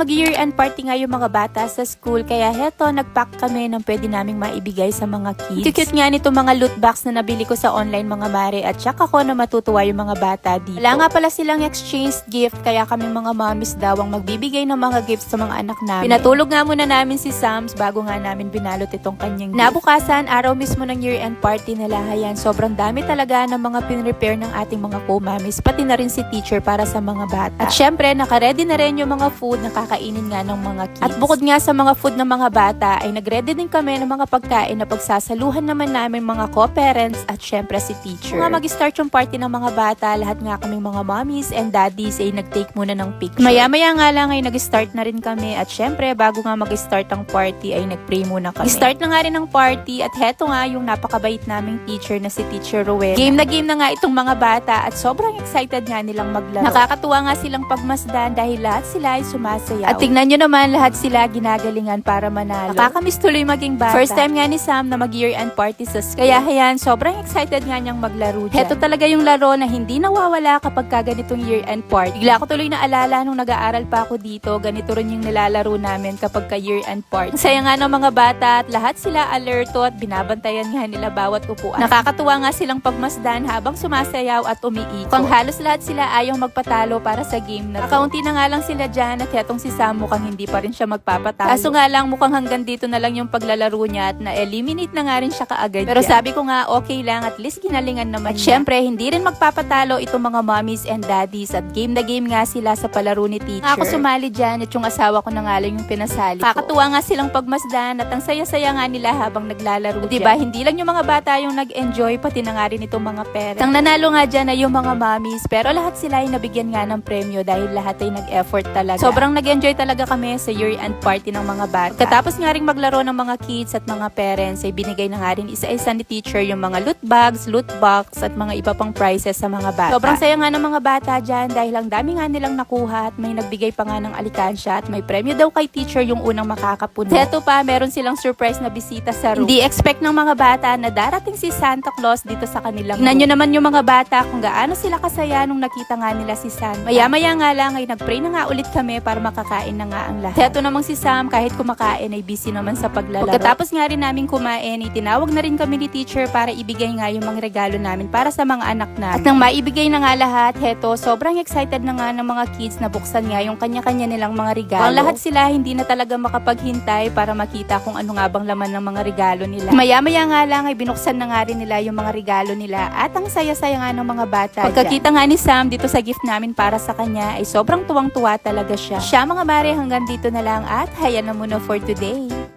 mag-year end party nga yung mga bata sa school, kaya heto, nag-pack kami ng pwede naming maibigay sa mga kids. Cute nga nito mga loot box na nabili ko sa online mga mare at syak ako na matutuwa yung mga bata dito. Wala nga pala silang exchange gift, kaya kami mga mommies daw ang magbibigay ng mga gifts sa mga anak namin. Pinatulog nga muna namin si Sams bago nga namin binalot itong kanyang gift. Nabukasan, araw mismo ng year end party nila, hayan, sobrang dami talaga ng mga pinrepair ng ating mga co-mommies, pati na rin si teacher para sa mga bata. At syempre, nakaredy na rin yung mga food na kakainin nga ng mga kids. At bukod nga sa mga food ng mga bata, ay nagready din kami ng mga pagkain na pagsasaluhan naman namin mga co-parents at syempre si teacher. Mga mag-start yung party ng mga bata, lahat nga kaming mga mommies and daddies ay nag-take muna ng picture. Maya-maya nga lang ay nag-start na rin kami at syempre, bago nga mag-start ang party ay nag-pray muna kami. Start na nga rin ang party at heto nga yung napakabait naming teacher na si Teacher Rowena. Game na game na nga itong mga bata at sobrang excited nga nilang maglaro. Nakakatuwa nga silang pagmasdan dahil lahat sila ay sumasayaw. At tingnan nyo naman lahat sila ginagalingan para manalo. Nakakamiss tuloy maging bata. First time nga ni Sam na mag-year end party sa school. Kaya hayan, sobrang excited nga niyang maglaro dyan. Heto talaga yung laro na hindi nawawala kapag ka ganitong year end party. Bigla ko tuloy na alala nung nag-aaral pa ako dito, ganito rin yung nilalaro namin kapag ka year end party. Saya nga ng mga bata at lahat sila alerto at binabantayan nga nila bawat upuan. Nakakatuwa nga silang pagmasdan habang sumasayaw at umiikot. Kung halos lahat sila ayaw magpatalo para sa game na to. Kaunti na nga lang sila dyan at yatong si Sam mukhang hindi pa rin siya magpapatalo. Kaso nga lang mukhang hanggang dito na lang yung paglalaro niya at na-eliminate na nga rin siya kaagad Pero dyan. sabi ko nga okay lang at least ginalingan naman At syempre hindi rin magpapatalo itong mga mommies and daddies at game na game nga sila sa palaro ni teacher. Ako sumali dyan at yung asawa ko na nga lang yung pinasali ko. Kakatuwa nga silang pagmasdan at ang saya-saya nga nila habang naglalaro Diba? Hindi lang yung mga bata yung nag-enjoy pati na nga rin itong mga parents. Ang nanalo nga dyan ay yung mga mommies pero lahat sila ay nabigyan nga ng premyo dahil lahat ay nag-effort talaga. Sobrang nag-enjoy talaga kami sa year-end party ng mga bata. Katapos nga rin maglaro ng mga kids at mga parents ay binigay na nga rin isa-isa ni teacher yung mga loot bags, loot box at mga iba pang prizes sa mga bata. Sobrang saya nga ng mga bata dyan dahil ang dami nga nilang nakuha at may nagbigay pa nga ng alikansya at may premyo daw kay teacher yung unang makakapuno. Heto pa, meron silang surprise na bisita sa room. Hindi expect ng mga bata na darating si Santa Claus dito sa kanilang Tingnan nyo naman yung mga bata kung gaano sila kasaya nung nakita nga nila si Santa. Maya-maya nga lang ay nagpray na nga ulit kami para makakain na nga ang lahat. Heto namang si Sam kahit kumakain ay busy naman sa paglalaro. Pagkatapos nga rin namin kumain, itinawag na rin kami ni teacher para ibigay nga yung mga regalo namin para sa mga anak namin. At nang maibigay na nga lahat, heto, sobrang excited na nga ng mga kids na buksan nga yung kanya-kanya nilang mga regalo. Ang lahat sila hindi na talaga makapaghintay para makita kung ano nga bang laman ng mga regalo nila. Maya-maya nga lang ay binuksan na nga rin nila yung mga regalo nila at ang saya-saya nga ng mga bata. Pagkakita nga ni Sam dito sa gift namin para sa kanya ay sobrang tuwang-tuwa talaga siya. Siya mga mare hanggang dito na lang at haya na muna for today.